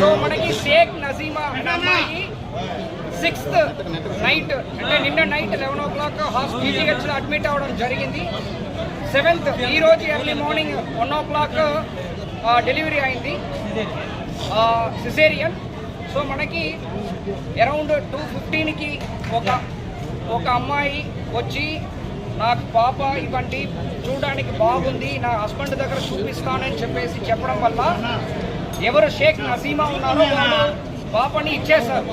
So మనకి షేక్ నజీమా అమ్మాయి sixth night అంటే నిన్న night eleven o'clock hospitals admit అవ్వడం జరిగింది. సెవెంత్ ఈ రోజు early morning one o'clock delivery అయింది. సిసేరియన్ సో మనకి అరౌండ్ టూ ఫిఫ్టీన్కి ఒక ఒక అమ్మాయి వచ్చి నాకు పాప ఇవ్వండి చూడడానికి బాగుంది నా హస్బెండ్ దగ్గర చూపిస్తానని చెప్పేసి చెప్పడం వల్ల ఎవరు షేక్ నసీమా ఉన్నారో వాళ్ళు పాపని ఇచ్చేశారు.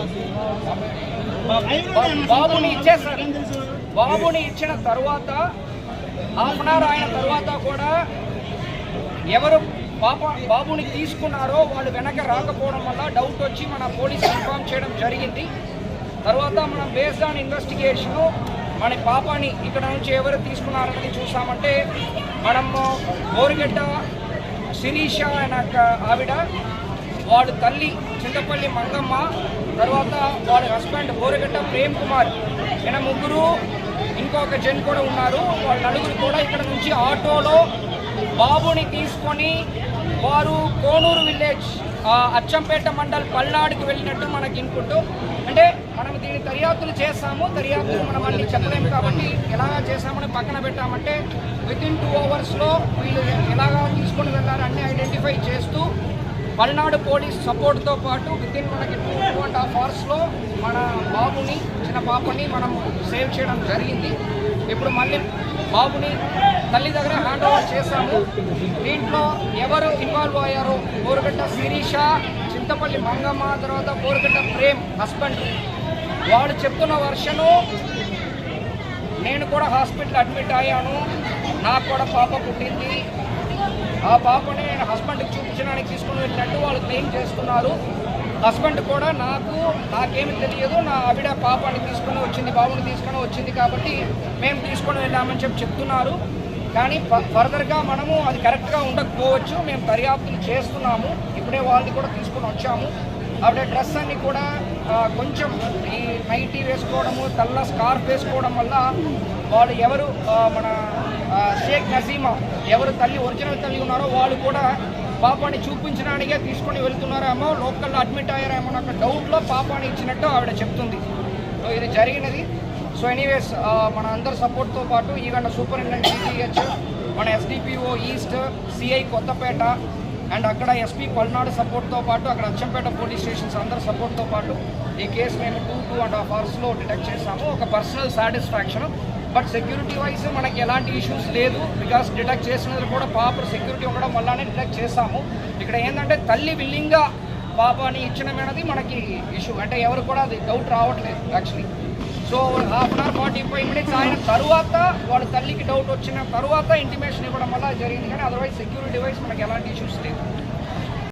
బాబుని ఇచ్చేశారు. బాబుని ఇచ్చిన తర్వాత హాఫ్ అన్ అవర్ అయిన తర్వాత కూడా ఎవరు పాప బాబుని తీసుకున్నారో వాళ్ళు వెనక రాకపోవడం వల్ల డౌట్ వచ్చి మన పోలీస్ ఇన్ఫార్మ్ చేయడం జరిగింది. తర్వాత మనం బేస్డ్ ఆన్ ఇన్వెస్టిగేషను మన పాపని ఇక్కడ నుంచి ఎవరు తీసుకున్నారని చూసామంటే మనము బోరిగడ్డ శిరీష అనే ఆవిడ వాడు తల్లి చింతపల్లి మంగమ్మ తర్వాత వాడి హస్బెండ్ బోరగడ్డ ప్రేమ్ కుమార్. ఈయన ముగ్గురు ఇంకొక జన్ కూడా ఉన్నారు. వాళ్ళ నలుగురు కూడా ఇక్కడ నుంచి ఆటోలో బాబుని తీసుకొని వారు కోనూరు విలేజ్ అచ్చంపేట మండల్ పల్నాడుకి వెళ్ళినట్టు మనకి ఇన్పుట్. అంటే మన దర్యాప్తులు చేస్తాము దర్యాప్తులు మనం అన్ని చెప్పలేము కాబట్టి ఎలాగా చేస్తామని పక్కన పెట్టామంటే విత్ ఇన్ టూ అవర్స్లో వీళ్ళు ఎలాగా తీసుకొని వెళ్ళారు అన్ని ఐడెంటిఫై చేస్తూ పల్నాడు పోలీస్ సపోర్ట్తో పాటు విత్ ఇన్ మనకి టూ టూ అండ్ హాఫ్ అవర్స్లో మన బాబుని చిన్న పాపని మనం సేవ్ చేయడం జరిగింది. ఇప్పుడు మళ్ళీ బాబుని తల్లి దగ్గర హ్యాండ్ ఓవర్ చేశాము. దీంట్లో ఎవరు ఇన్వాల్వ్ అయ్యారో? బోరుగడ్డ శిరీష చింతపల్లి మంగమ్మ తర్వాత బోరుగడ్డ ప్రేమ్ హస్బెండ్ వాళ్ళు చెప్తున్న వర్షను నేను కూడా హాస్పిటల్ అడ్మిట్ అయ్యాను. నాకు కూడా పాప పుట్టింది. ఆ పాపని నేను హస్బెండ్కి చూపించడానికి తీసుకుని వెళ్ళినట్టు వాళ్ళు క్లెయిమ్ చేస్తున్నారు. హస్బెండ్ కూడా నాకు నాకేమి తెలియదు. నా ఆవిడ పాపని తీసుకొని వచ్చింది బాబుని తీసుకొని వచ్చింది కాబట్టి మేము తీసుకొని వెళ్ళామని చెప్పి చెప్తున్నారు. కానీ ఫర్దర్గా మనము అది కరెక్ట్గా ఉండకపోవచ్చు. మేము దర్యాప్తులు చేస్తున్నాము. ఇప్పుడే వాళ్ళని కూడా తీసుకొని వచ్చాము. ఆవిడ డ్రెస్ అన్ని కూడా కొంచెం ఈ నైటీ వేసుకోవడము తెల్ల స్కార్ఫ్ వేసుకోవడం వల్ల వాళ్ళు ఎవరు మన షేక్ నసీమా ఎవరు తల్లి ఒరిజినల్ తల్లి ఉన్నారో వాళ్ళు కూడా పాపాని చూపించడానికే తీసుకొని వెళ్తున్నారేమో లోకల్లో అడ్మిట్ అయ్యారేమో నాకు డౌట్లో పాపాన్ని ఇచ్చినట్టు ఆవిడ చెప్తుంది. సో ఇది జరిగినది. సో ఎనీవేస్ మన అందరి సపోర్ట్తో పాటు ఈవెన్ సూపరింటెండెంట్ సిజిహెచ్ మన SDPO east CI Kothapeta and అక్కడ ఎస్పీ పల్నాడు సపోర్ట్తో పాటు అక్కడ అచ్చంపేట పోలీస్ స్టేషన్స్ అందరి సపోర్ట్తో పాటు ఈ కేసు మేము టూ టూ అండ్ హాఫ్ అవర్స్లో డిటెక్ట్ చేసాము ఒక personal satisfaction. But security wise మనకి ఎలాంటి ఇష్యూస్ లేదు. బికాస్ డిటెక్ట్ చేసినది కూడా పాపర్ సెక్యూరిటీ ఉండడం వల్లనే డిటెక్ట్ చేసాము ఇక్కడ ఏంటంటే తల్లి విల్లింగ్గా పాపాని ఇచ్చినమైనది మనకి ఇష్యూ అంటే ఎవరు కూడా అది డౌట్ రావట్లేదు actually so half an hour forty five minutes ఆయన తరువాత వాళ్ళ తల్లికి డౌట్ వచ్చిన తరువాత ఇంటిమేషన్ ఇవ్వడం వల్ల జరిగింది కానీ అదర్వైజ్ సెక్యూరిటీ వైజ్ మనకి ఎలాంటి ఇష్యూస్ లేవు.